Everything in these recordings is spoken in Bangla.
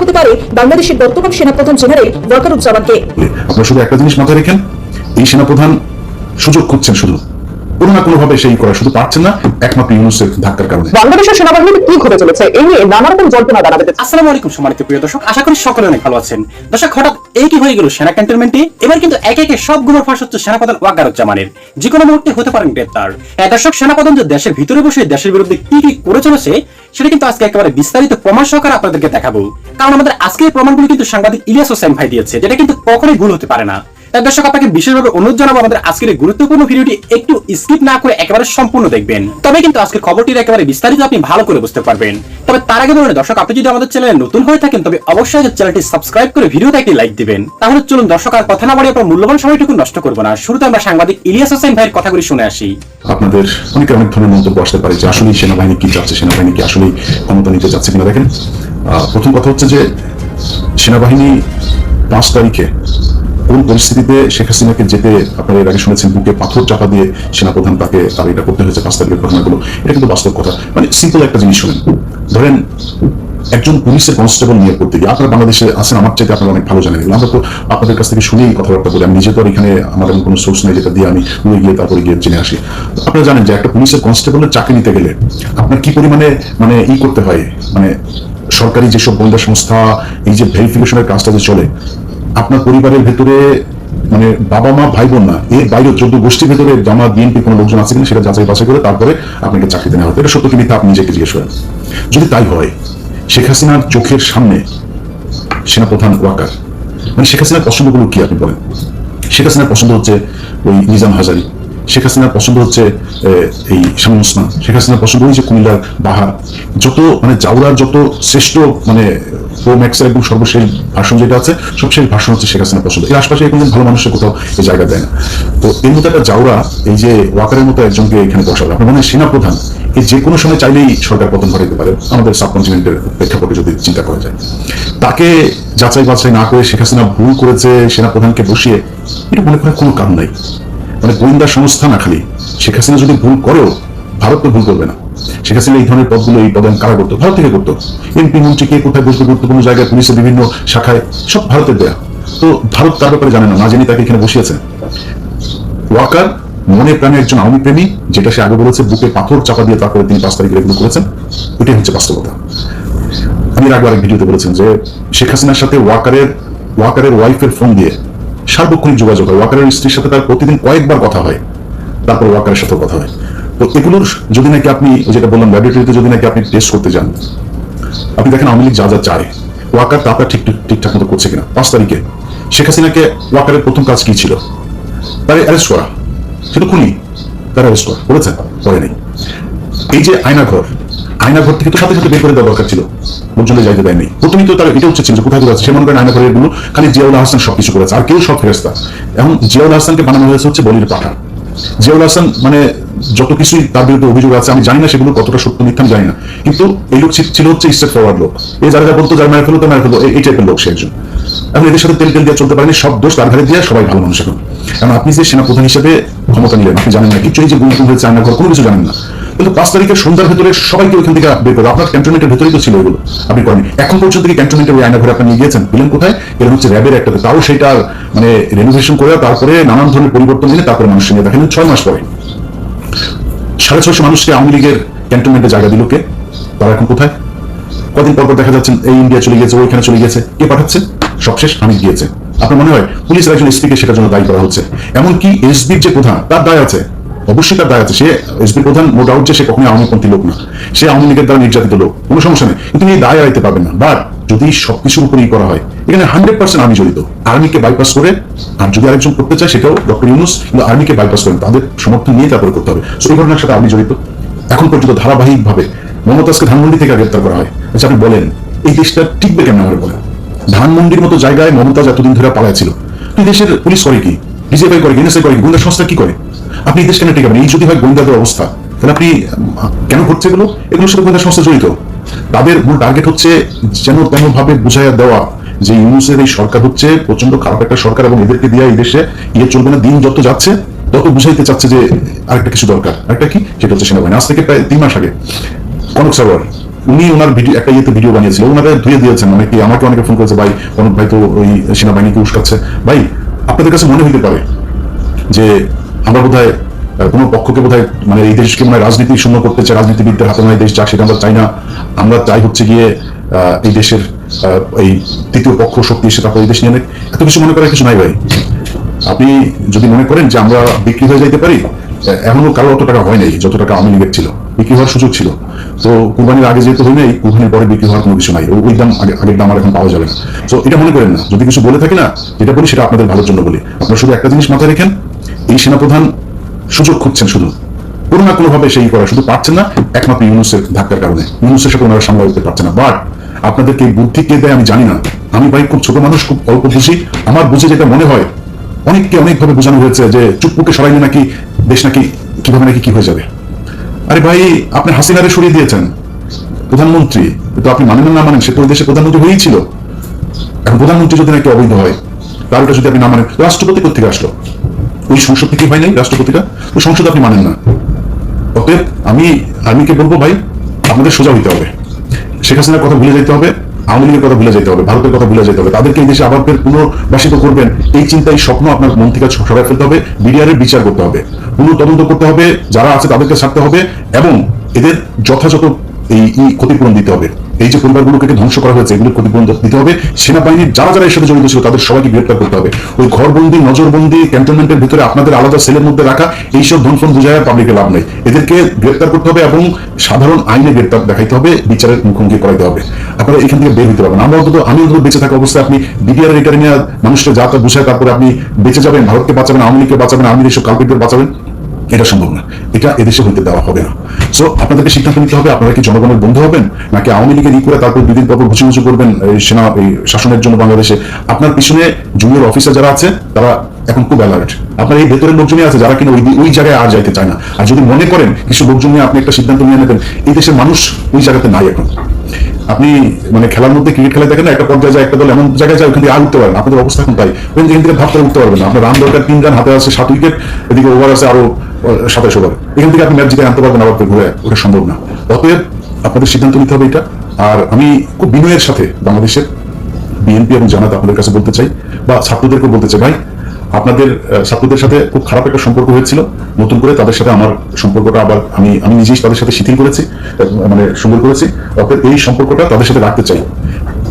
হতে পারে বাংলাদেশের বর্তমান সেনাপ্রধান জেনারেল ওয়াকারুজ্জামানকে। আপনারা শুধু একটা জিনিস মাথায় রেখেন। এই সেনাপ্রধান সুযোগ খুঁজছেন শুধু। কোনো না কোনো ভাবে সেই করা শুধু পারছেন না একমাত্র ইউনুসের ধাক্কার কারণে। বাংলাদেশের সেনাবাহিনীতে কি ঘটে চলেছে এই নিয়ে নানা রকম জল্পনা দাঁড়াবে আসসালামু আলাইকুম সম্মানিত প্রিয় দর্শক আশা করি সকলে অনেক ভালো আছেন। দর্শক হঠাৎ এই কি হয়ে গেল সেনা ক্যান্টনমেন্টে? এবার কিন্তু একে একে সবগুলো ফাঁস হচ্ছে সেনাপ্রধান ওয়াকারুজ্জামানের। যে কোনো মুহূর্তে হতে পারেন গ্রেপ্তার। হ্যাঁ দর্শক সেনাপ্রধান যে দেশের ভিতরে বসে দেশের বিরুদ্ধে কি কি করে চলেছে সেটা কিন্তু আজকে একেবারে বিস্তারিত প্রমাণ সহকারে আপনাদেরকে দেখাবো। কারণ আমাদের আজকের প্রমাণগুলো কিন্তু সাংবাদিক ইলিয়াস হোসেন ভাই দিয়েছে যেটা কিন্তু কখনোই ভুল হতে পারে না। তাই দর্শক, আপনাকে বিশেষভাবে অনুরোধ জানাব আমাদের আজকের গুরুত্বপূর্ণ ভিডিওটি একটু স্কিপ না করে একেবারে সম্পূর্ণ দেখবেন। তবে কিন্তু আজকের খবরটির একেবারে বিস্তারিত আপনি ভালো করে বুঝতে পারবেন। তবে তার আগে বলুন দর্শক, আপনি যদি আমাদের চ্যানেলে নতুন হয়ে থাকেন, তবে অবশ্যই চ্যানেলটি সাবস্ক্রাইব করে ভিডিওতে একটি লাইক দিবেন। তাহলে চলুন দর্শক, আর কথা না বলে আপনার মূল্যবান সময়টুকু নষ্ট করব না। শুরুতে আমরা সাংবাদিক ইলিয়াস হোসেন ভাইয়ের কথাগুলি শুনে আসি। আপনাদের অনেকে অনেক ধরনের মন্তব্য আসতে পারে যে আসলেই সেনাবাহিনী কি চাচ্ছে সেনাবাহিনী কি আসলেই ক্ষমতা নিতে চাচ্ছে কিনা দেখেন। প্রথম কথা হচ্ছে যে, সেনাবাহিনী পাঁচ তারিখে কোন পরিস্থিতিতে শেখ হাসিনাকে যেতে আপনারা এর আগে শুনেছেন, বুকে পাথর চাপা দিয়ে সেনাপ্রধান তাকে তার এটা করতে হয়েছে পাঁচ তারিখের ঘটনাগুলো। এটা কিন্তু বাস্তব কথা। মানে সিম্পল একটা জিনিস শুনেন। ধরেন, একজন পুলিশের কনস্টেবল নিয়োগ করতে গিয়ে, আপনারা বাংলাদেশে আছেন, আমার চাইতে আপনারা অনেক ভালো জানেন আমরা তো আপনাদের কাছ থেকে শুনেই কথাবার্তা বলি। আমি নিজে তো এখানে আমার কোনো সোর্স নাই যেটা দিয়ে আমি উড়ে গিয়ে, তারপরে গিয়ে জেনে আসি। আপনারা জানেন যে একটা পুলিশের কনস্টেবলের চাকরি নিতে গেলে আপনার কি পরিমাণে মানে ই করতে হয়? মানে সরকারি যেসব গোয়েন্দা সংস্থা, এই যে ভেরিফিকেশনের কাজটা যে চলে আপনার পরিবারের ভেতরে মানে বাবা মা ভাই বোন না, এর বাইরে চোদ্দ গোষ্ঠীর ভেতরে জামা বিএনপি কোনো লোকজন আছে কিনা সেটা যাচাই বাছাই করে তারপরে আপনাকে চাকরিতে নেওয়া হবে এটা সত্য কিনা আপনি নিজেকে জিজ্ঞেস করেন। যদি তাই হয়, শেখ হাসিনার চোখের সামনে সেনাপ্রধান ওয়াকার মানে শেখ হাসিনার পছন্দগুলো কি আপনি বলেন? শেখ হাসিনার পছন্দ হচ্ছে ওই নিজাম হাজারি। শেখ হাসিনার পছন্দ হচ্ছে এই শামীম ওসমান। শেখ হাসিনার পছন্দ হয়েছে কুমিল্লার বাহার যত মানে জাউরার যত শ্রেষ্ঠ মানে প্রো ম্যাক্সের একদম সর্বশেষ ভাষণ যেটা আছে, সবশেষ ভাষণ হচ্ছে শেখ হাসিনার পছন্দ। এর আশপাশে এখন ভালো মানুষের কোথাও এই জায়গা দেয় না। তো এর মতো একটা জাউরা, এই যে ওয়াকারের মতো একজনকে এখানে বসাবে আপনার মনে সেনাপ্রধান এই যে কোনো সময় চাইলেই সরকার পতন ঘটাইতে পারে। আমাদের সাবকন্টিনেন্টের প্রেক্ষাপটে যদি চিন্তা করা যায়। তাকে যাচাই বাছাই না করে শেখ হাসিনা ভুল করেছে সেনাপ্রধানকে বসিয়ে, এটা মনে করার কোনো কারণ নাই। মানে গোয়েন্দা সংস্থা না খালি। শেখ হাসিনা যদি ভুল করেও ভারত তো ভুল করবে না। শেখ হাসিনা এই ধরনের পদগুলো, এই পদায়ন কারা করতো? ভারত থেকে করতো। এমপি মন্ত্রী কে কোথায় বসবে গুরুত্বপূর্ণ জায়গায়? পুলিশের বিভিন্ন শাখায়। সব ভারতের দেয়া। তো ভারত তার ব্যাপারে জানে না? না জেনে তাকে এখানে বসিয়েছে। ওয়াকার মনে প্রাণে একজন আওয়ামী প্রেমী, যেটা সে আগে বলেছে, বুকে পাথর চাপা দিয়ে তারপরে তিনি পাঁচ তারিখে এগুলো করেছেন। এটাই হচ্ছে বাস্তবতা। আমি আগে আরেক ভিডিওতে বলেছেন যে শেখ হাসিনার সাথে ওয়াকারের ওয়াকারের ওয়াইফের ফোন দিয়ে সার্বক্ষণিক যোগাযোগ হয়। ওয়াকারের স্ত্রীর সাথে তার প্রতিদিন কয়েকবার কথা হয়। তারপর ওয়াকারের সাথে কথা হয়। তো এগুলোর যদি নাকি আপনি যেটা বললাম, ল্যাবরেটরিতে যদি নাকি আপনি টেস্ট করতে যান, আপনি দেখেন আওয়ামী লীগ যা যা চায়, ওয়াকার তা আপনার ঠিক ঠিকঠাক মতো করছে কিনা। পাঁচ তারিখে শেখ হাসিনাকে ওয়াকারের প্রথম কাজ কি ছিল? তারে অ্যারেস্ট করা। সেটা খুনি, তারা অ্যারেস্ট করা। করেছেন করে নেই। এই যে আয়নাঘর আয়নাঘর থেকে তো সাথে সাথে বের করে দেওয়া দরকার ছিল। পর্যন্ত যাইতে দেয়নি। প্রথমেই তো তারা এটা ছিল যে কোথায় কোথায় সে মনে করেন আয়নাঘরেরগুলো খালি জিয়াউল হাসান সবকিছু করেছে। আর কেউ সব ফেরস্তা এখন জিয়াউল হাসানকে বানানো হয়েছে হচ্ছে বলির পাঠা। জিয়াউল হাসান মানে যত কিছুই তার বিরুদ্ধে অভিযোগ আছে, আমি জানি না সেগুলো কতটা সত্য মিথ্যা, আমি জানি না। কিন্তু এই লোক ছিল- হচ্ছে স্টেট ফরওয়ার্ড লোক। এই যারা যা বলতো, যার মায়ের ফেলো তার মায়ের ফেলো এই- টাইপের লোক সে একজন। এখন এদের সাথে তেল তেল দিয়ে চলতে পারেনি, সব দোষ তার ঘাড়ে দিয়ে সবাই ভালো মানুষ এখন। কারণ আপনি যে সেনা প্রধান হিসেবে ক্ষমতা নিলেন, আপনি জানেন না কিছু এই যে গুরুত্ব হয়েছে আয়নাঘর কোনো কিছু জানেন না। কিন্তু পাঁচ তারিখের সন্ধ্যার ভেতরে সবাইকে ওইখান থেকে বের করবে। আপনার ক্যান্টনমেন্টের ভেতরেই তো ছিল এগুলো আপনি করেন এখন পর্যন্ত কি ক্যান্টনমেন্টের ওই আয়নাঘরে আপনি নিয়ে গিয়েছেন? দিলেন কোথায়? এরকম হচ্ছে র্যাবের একটা তাও সেটা মানে রেনোভেশন করে তারপরে নানান ধরনের পরিবর্তন এনে তারপরে মানুষ নিয়ে দেখেন। ছয় মাস পরে। সাড়ে ছয়শো মানুষকে আওয়ামী লীগের ক্যান্টনমেন্টে জায়গা দিল কে? তারা এখন কোথায়? কদিন পর পর দেখা যাচ্ছে, এই ইন্ডিয়া চলে গেছে ওইখানে চলে গেছে কে পাঠাচ্ছে? সবশেষ আমি গিয়েছে। আপনার মনে হয় পুলিশের একজন এসপিকে সেটার জন্য দায়ী করা হচ্ছে? এমনকি এসবির যে প্রধান, তার দায় আছে। অবশ্যই তার দায় আছে। সে এসবির প্রধান নো ডাউট যে সে কখনোই আওয়ামীপন্থী লোক না। সে আওয়ামী লীগের দ্বারা নির্যাতিত লোক। কোনো সমস্যা নেই। কিন্তু এই দায় আইতে পারবেন না। বাট যদি সবকিছুর উপরেই করা হয়, এখানে হান্ড্রেড পার্সেন্ট আমি জড়িত। আর্মিকে বাইপাস করে, আর যদি আরেকজন করতে চায়, সেটাও ডক্টর ইউনুস, কিন্তু আর্মিকে বাইপাস করেন। তাদের সমর্থন নিয়ে তারপরে করতে হবে। So, এই ঘটনার সাথে আমি জড়িত। এখন পর্যন্ত ধারাবাহিকভাবে মমতাজকে ধানমন্ডি থেকে গ্রেপ্তার করা হয়। আচ্ছা আপনি বলেন, এই দেশটা টিকবে কেমন আমার বলেন? ধানমন্ডির মতো জায়গায় মমতাজ এতদিন ধরে পালায় ছিল। তুই দেশের পুলিশ করে কি? ডিজিএফআই করে কি এনএসআই করে গোয়েন্দা সংস্থা কি করে? আপনি দেশ কেন টিকাবেন? এই যদি হয় গোয়েন্দাদের অবস্থা, তাহলে আপনি কেন ঘটছে এগুলো? এগুলোর সাথে গোয়েন্দা সংস্থা জড়িত। তাদের মূল টার্গেট হচ্ছে যেন তেমন ভাবে বুঝাইয়া দেওয়া যে ইউনুসের এই সরকার হচ্ছে প্রচণ্ড খারাপ একটা সরকার এবং এদেরকে দিয়ে এই দেশে ইয়ে চলবে না, দিন যত যাচ্ছে, তত বুঝাইতে চাচ্ছে যে আরেকটা কিছু দরকার। আরেকটা কি? সেটা হচ্ছে সেনাবাহিনী। আজ থেকে প্রায় তিন মাস আগে কনক সারোয়ার উনি ওনার ভিডিও, একটা ইয়েতে ভিডিও বানিয়েছিল। ওনারা ধুয়ে দিয়েছেন। মানে কি আমাকে অনেকে ফোন করেছে, ভাই অনুপ ভাই তো ওই সেনাবাহিনীকে উস্কাচ্ছে। ভাই আপনাদের কাছে মনে হইতে পারে যে আমরা আহ, কোনো পক্ষকে বোধ মানে এই দেশকে মানে রাজনীতি শূন্য করতে চাই রাজনীতিবিদদের হাতে মানে দেশ যাক সেটা আমরা চাই না। আমরা চাই হচ্ছে গিয়ে এই দেশের এই তৃতীয় পক্ষ শক্তি এসে তারপর এই দেশ নিয়ে এত কিছু মনে করার কিছু নাই ভাই। আপনি যদি মনে করেন যে আমরা বিক্রি হয়ে যাইতে পারি এমনও কারও অত টাকা হয় নাই যত টাকা আওয়ামী লীগের ছিল। বিক্রি হওয়ার সুযোগ ছিল। তো কুরবানির আগে যেহেতু হয় নাই কুরবানির পরে বিক্রি হওয়ার কোনো কিছু নাই। ওই দাম আগে আগের দাম আর এখন পাওয়া যাবে না। তো এটা মনে করেন না। যদি কিছু বলে থাকি না, যেটা বলি সেটা আপনাদের ভালোর জন্য বলি। আপনারা শুধু একটা জিনিস মাথায় রেখেন, এই সেনাপ্রধান সুযোগ খুঁজছেন শুধু। কোনো না কোনোভাবে সেই করা শুধু পারছেন না, একমাত্র ইউনুসের ধাক্কার কারণে। ইউনুসের সাথে ওনারা সামলা দিতে পারছে না। বাট আপনাদেরকে বুদ্ধি কে দেয় আমি জানি না। আমি ভাই খুব ছোট মানুষ, খুব অল্প বুঝি। আমার বুঝে যেটা মনে হয় অনেককে অনেকভাবে বোঝানো হয়েছে যে চুপপুকে সরাইলে নাকি দেশ নাকি কীভাবে নাকি কি হয়ে যাবে। আরে ভাই আপনি হাসিনারে সরিয়ে দিয়েছেন প্রধানমন্ত্রী। তো আপনি মানেন না মানেন, সে তো দেশের প্রধানমন্ত্রী হয়েই ছিল। এখন প্রধানমন্ত্রী যদি নাকি অবৈধ হয় তার ওটা যদি আপনি না মানেন, রাষ্ট্রপতি কোথেকে আসলো? ওই সংসদ থেকে হয় নাই রাষ্ট্রপতিটা? ওই সংসদ আপনি মানেন না। অতএব আমি আর্মিকে বলব ভাই, আপনাদের সোজা হইতে হবে। শেখ হাসিনার কথা ভুলে যেতে হবে। আওয়ামী লীগের কথা ভুলে যেতে হবে, ভারতের কথা ভুলে যেতে হবে। তাদেরকে এই দেশে আবার ফের পুনর্বাসিত করবেন, এই চিন্তায় স্বপ্ন আপনার মন থেকে সরাই ফেলতে হবে বিডিআরের বিচার করতে হবে। পুনঃ তদন্ত করতে হবে, যারা আছে তাদেরকে ছাড়তে হবে, এবং এদের যথাযথ এই ক্ষতিপূরণ দিতে হবে। এই যে পরিবারগুলোকে ধ্বংস করা হয়েছে এগুলো ক্ষতিপূরণ দিতে হবে। সেনাবাহিনীর যারা যারা এর সাথে জড়িত ছিল, তাদের সবাইকে গ্রেপ্তার করতে হবে। ওই ঘরবন্দি, নজরবন্দি ক্যান্টনমেন্টের ভিতরে আপনাদের আলাদা সেলের মধ্যে রাখা, এইসব ধনফন বুঝায় পাবলিকের লাভ নেই। এদেরকে গ্রেপ্তার করতে হবে এবং সাধারণ আইনে গ্রেপ্তার দেখাইতে হবে, বিচারের মুখোমুখি করাইতে হবে। আপনারা এখান থেকে বের হতে পারবেন। আমরা অন্তত, আমি অন্তত বেঁচে থাকা অবস্থায় আপনি বিডিআর এটা নিয়ে যা তা বুঝায়, তারপরে আপনি বেঁচে যাবেন, ভারতকে বাঁচাবেন, আওয়ামী লীগকে বাঁচাবেন, আওয়ামী লীগ কালপিটদের বাঁচাবেন, এটা সম্ভব না। এটা এদেশে হইতে দেওয়া হবে না। সো আপনাদেরকে সিদ্ধান্ত নিতে হবে, আপনারা কি জনগণের বন্ধু হবেন? নাকি আওয়ামী লীগের ই করে তারপর দুদিন পর ঘুষি ঘুষি করবেন সেনা শাসনের জন্য বাংলাদেশে? আপনার পিছনে জুনিয়র অফিসার যারা আছে, তারা এখন খুব অ্যালার্ট আপনার এই ভেতরের লোকজনই আছে যারা কিনা ওই ওই জায়গায় আর যাইতে চায় না। আর যদি মনে করেন, কিছু লোকজন নিয়ে আপনি একটা সিদ্ধান্ত নিয়ে নেবেন, এই দেশের মানুষ ওই জায়গাতে নাই এখন। আপনি মানে খেলার মধ্যে ক্রিকেট খেলা দেখেন একটা পর্যায়ে যায়, একটা দল এমন জায়গায় যায়, ওখান থেকে আর উঠতে পারেন আপনাদের অবস্থা এখন তাই। ওখান থেকে ভাব করে উঠতে পারবেন না। আপনার রান দরকার, তিন রান, হাতে আছে সাত উইকেট এদিকে ওভার আছে আরও সাতাশ ওভার এখান থেকে আপনি ম্যাচ জিতে আনতে পারবেন, আবার ঘুরে ওটা সম্ভব না। অতএব আপনাদের সিদ্ধান্ত নিতে হবে এটা। আর আমি খুব বিনয়ের সাথে বাংলাদেশের বিএনপি এবং জামাত আপনাদের কাছে বলতে চাই, বা ছাত্রদেরকে বলতে চাই, ভাই আপনাদের ছাত্রদের সাথে খুব খারাপ একটা সম্পর্ক হয়েছিল। নতুন করে তাদের সাথে আমার সম্পর্কটা আবার আমি আমি নিজেই তাদের সাথে শিথিল করেছি মানে সুন্দর করেছি। অর্থাৎ এই সম্পর্কটা তাদের সাথে রাখতে চাই।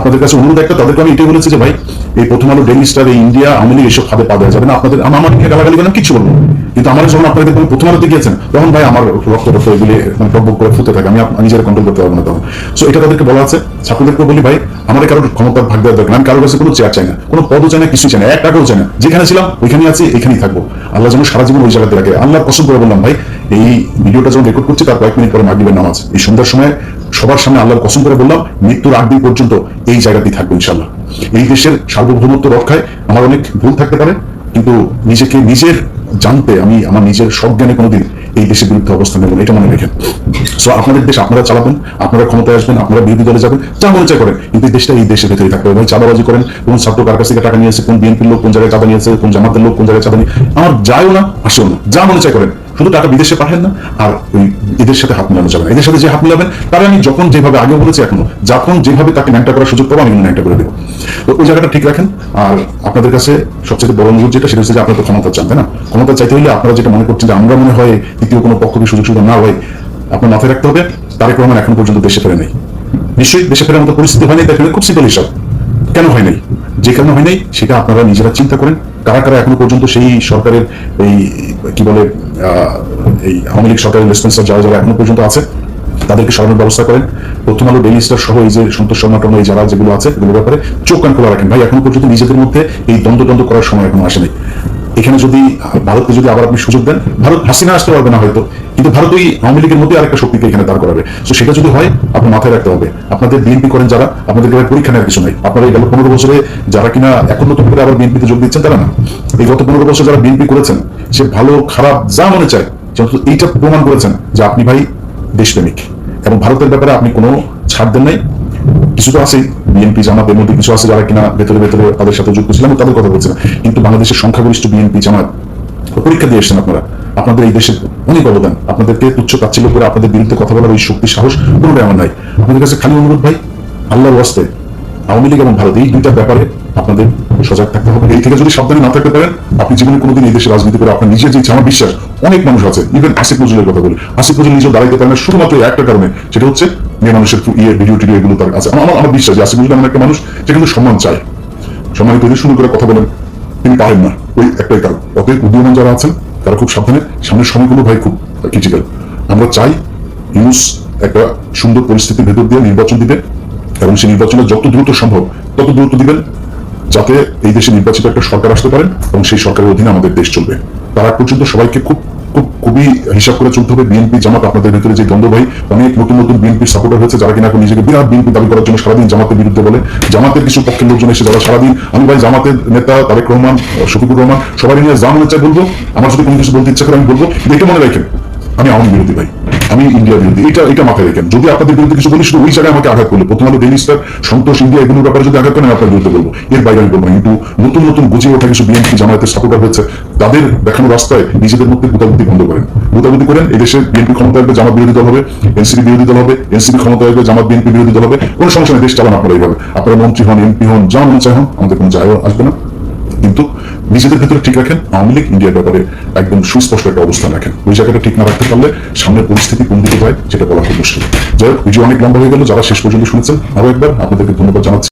আপনাদের কাছে অনুরোধ একটা, তাদেরকে আমি এটাই বলেছি যে ভাই, এই প্রথম আলো ডেইলি স্টার, এই ইন্ডিয়া, আওয়ামী লীগ এসব খাদে পা দেওয়া যাবে না। আপনাদের আমার আমার গালাগালি করেন কিছু বলব কিন্তু আমার যখন আপনাদের যখন প্রথম আলোতে গিয়েছেন, তখন ভাই আমার রক্ত রক্ত এগুলি মানে টকবক করে ফুটে থাকে। আমি নিজের কন্ট্রোল করতে পারব না তখন। সো এটা তাদেরকে বলা আছে। ছাত্রদেরকে বলি ভাই, আমাদের কারোর ক্ষমতার ভাগ দেওয়ার দরকার আমি কারোর কাছে কোনো চেয়ার চাই না। কোনো পদও চাই না কিছু চাই না। এক টাকাও চাই না। যেখানে ছিলাম, ওইখানেই আছি, এখানেই থাকব। আল্লাহ যেন সারা জীবন ওই জায়গাতে রাখে। আল্লাহ কসম করে বললাম ভাই, এই ভিডিওটা যখন রেকর্ড করছি, তার কয়েক মিনিট পরে মাগরিবের নামাজ। এই সন্ধ্যার সময় সবার সামনে আল্লাহর কসম করে বললাম, মৃত্যুর আগ দিন পর্যন্ত এই জায়গাতেই থাকব ইনশাল্লাহ এই দেশের সার্বভৌমত্ব রক্ষায় আমার অনেক ভুল থাকতে পারে, কিন্তু নিজেকে নিজের জানতে আমি আমার নিজের সজ্ঞানে কোনোদিন এই দেশের বিরুদ্ধে অবস্থান নেব এটা মনে রেখেন। সো আপনাদের দেশ আপনারা চালাবেন, আপনারা ক্ষমতায় আসবেন, আপনারা বিরোধী দলে যাবেন, যা মনে চায় করেন। কিন্তু দেশটা এই দেশের ভেতরেই থাকবে ভাই, চাঁদাবাজি করেন, কোন ছাত্র কার কাছ থেকে টাকা নিয়েছে কোন বিএনপির লোক কোন জায়গায় চাঁদা নিয়েছে কোন জামাতের লোক কোন জায়গায় চাঁদা নিয়ে আমার যায়ও না, আসেও না। যা মনে চাই করেন। শুধু টাকা বিদেশে পাঠান না, আর ওই এদের সাথে হাত মিলানো যাবে না। এদের সাথে যে হাত মিলাবেন, তারা আমি যখন যেভাবে আগে বলেছি এখনও, যখন যেভাবে তাকে ন্যাংটা করার সুযোগ পাবো, আমি ন্যাংটা করে দেবো। তো ওই জায়গাটা ঠিক রাখেন। আর আপনাদের কাছে সবচেয়ে বড় অনুরোধ যেটা, সেটা হচ্ছে যে আপনারা তো ক্ষমতা চান, তাই না? ক্ষমতা চাইতে হলে আপনারা যেটা মনে করছেন যে আমরা মনে হয় দ্বিতীয় কোনো পক্ষকে সুযোগ সুবিধা না হয়, আপনার মাথায় রাখতে হবে। তারেক রহমান এখন পর্যন্ত দেশে ফেরে নেই নিশ্চয়ই দেশে ফেরার মতো পরিস্থিতি হয়নি দেখেন খুব সিম্পল হিসাব। কেন হয় নাই যে কারণে হয় নাই সেটা আপনারা নিজেরা চিন্তা করেন। কারা কারা এখনও পর্যন্ত সেই সরকারের এই, কি বলে এই আওয়ামী লীগ সরকারের রেসপন্সার যারা যারা এখনও পর্যন্ত আছে তাদেরকে সরানোর ব্যবস্থা করেন। প্রথম আলো ডেইলি স্টার সহ এই যে সন্তোষ শর্মা এই যারা যেগুলো আছে, এগুলোর ব্যাপারে চোখ কান খোলা রাখেন। ভাই, এখনও পর্যন্ত নিজেদের মধ্যে এই দ্বন্দ্ব দ্বন্দ্ব করার সময় এখনও আসেনি। এখানে যদি, ভারতকে যদি আবার আপনি সুযোগ দেন, ভারত হাসিনা আসতে পারবে না হয়তো, কিন্তু ভারত ওই আওয়ামী লীগের মধ্যে আরেকটা শক্তিকে এখানে দাঁড় করাবে। তো সেটা যদি হয় আপনি মাথায় রাখতে হবে। আপনাদের বিএনপি করেন যারা আপনাদের এবার পরীক্ষা নেওয়ার কিছু নাই। আপনারা এই গেল পনেরো বছরে যারা কিনা এখন নতুন করে আবার বিএনপিতে যোগ দিচ্ছেন, তারা না। এই গত পনেরো বছর যারা বিএনপি করেছেন, সে ভালো, খারাপ যা মনে চায় এইটা প্রমাণ করেছেন যে আপনি ভাই দেশপ্রেমিক। এবং ভারতের ব্যাপারে আপনি কোনো ছাড় দেন নাই। কিছু তো আছেই বিএনপি জামাতের মধ্যে কিছু আছে যারা কিনা ভেতরে ভেতরে তাদের সাথে যুক্ত ছিলাম, তাদের কথা বলছিলাম কিন্তু বাংলাদেশের সংখ্যাগরিষ্ঠ বিএনপি জামাত, পরীক্ষা দিয়ে এসেছেন আপনারা। আপনাদের এই দেশের অনেক অবদান। আপনাদেরকে তুচ্ছ তাচ্ছিল্য করে আপনাদের বিরুদ্ধে কথা বলার ওই শক্তি, সাহস কোনোটাই আমার নাই। আপনাদের কাছে খালি অনুরোধ ভাই, আল্লাহর ওয়াস্তে আওয়ামী লীগ এবং ভারত, এই দুইটা ব্যাপারে আপনাদের সজাগ থাকতে হবে। এই থেকে যদি সাবধানে না থাকতে পারেন আপনি জীবনে কোনোদিন এই দেশে রাজনীতি করে আপনার নিজের যে ইচ্ছা, আমার বিশ্বাস অনেক মানুষ আছে ইভেন আসিফ নজরুলের কথা বলি। আসিফ নজরুল নিজেও দাঁড়াইতে পারে না শুধুমাত্র একটা কারণে সেটা হচ্ছে মেয়ে মানুষের ইয়ে ভিডিও টিডিও এগুলো তার আছে আমার আমার বিশ্বাস যে আসিফ নজরুল এমন একটা মানুষ যে কিন্তু সম্মান চায়। সম্মানিত হলে শুরু করে কথা বলেন তিনি পারেন না ওই একটাই কারণ। অতএব উদীয়মান যারা আছেন তারা খুব সাবধানে সামনের সময়গুলো ভাই খুব ক্রিটিক্যাল আমরা চাই ইউনুস একটা সুন্দর পরিস্থিতির ভেতর দিয়ে নির্বাচন দিবে এবং সেই নির্বাচনে যত দ্রুত সম্ভব তত দ্রুত দিবেন যাতে এই দেশে নির্বাচিত একটা সরকার আসতে পারে এবং সেই সরকারের অধীনে আমাদের দেশ চলবে। তার আগ পর্যন্ত সবাইকে খুব খুব, খুবই হিসাব করে চলতে হবে। বিএনপি জামাত আপনাদের ভিতরে যে দ্বন্দ্ব ভাই, অনেক নতুন নতুন বিএনপির সাপোর্টার হয়েছে যারা কিনা নিজেকে বিরাট বিএনপি দাবি করার জন্য সারাদিন জামাতের বিরুদ্ধে বলে। জামাতের কিছু পক্ষের লোকজন এসে যারা সারাদিন, আমি ভাই জামাতের নেতা তারেক রহমান, শফিকুর রহমান সবাই নিয়ে যা মনে বলব। আমার যদি কোনো কিছু বলতে ইচ্ছা করে আমি বলব। দেখে মনে রাখেন, আমি আওয়ামী বিরোধী ভাই। আমি ইন্ডিয়া বিরোধী। এটা এটা মাথায় রেখেন। যদি আপনাদের বিরুদ্ধে কিছু বলি, শুধু ওই জায়গায় আমাকে আঘাত করলে। প্রথম আলো ডেলি স্টার সন্তোষ ইন্ডিয়া এগুলোর ব্যাপারে যদি আঘাত করেন আপনার বিরুদ্ধে বলব। এর বাইরে আমি বলব কিন্তু নতুন নতুন গুছিয়ে ওঠা কিছু বিএনপি জামায়াতের সাপোর্টার হয়েছে, তাদের দেখানো রাস্তায় নিজেদের মধ্যে গুতাগুতি বন্ধ করেন। গুতাগুতি করেন, এদেশে বিএনপি ক্ষমতা আসবে, জামাত বিরোধী দল হবে এনসিপি বিরোধী দল হবে এনসিপি ক্ষমতা আসবে, জামাত বিএনপি বিরোধী দল হবে। কোনো সমস্যা নেই, দেশ চালান আপনারা এইভাবে। আপনারা মন্ত্রী হন এমপি হন, যা মনে চাই হন, আমাদের কোনো যায় আসবে না। কিন্তু নিজেদের ভেতরে ঠিক রাখেন, আওয়ামী লীগ ইন্ডিয়ার ব্যাপারে একদম সুস্পষ্ট একটা অবস্থান রাখেন। ওই জায়গাটা ঠিক না রাখতে পারলে সামনের পরিস্থিতি কোন দিকে যায় সেটা বলা খুব মুশকিল। যাই হোক, ভিডিও অনেক লম্বা হয়ে গেল, যারা শেষ পর্যন্ত শুনেছেন, আরও একবার আপনাদেরকে ধন্যবাদ জানাচ্ছি।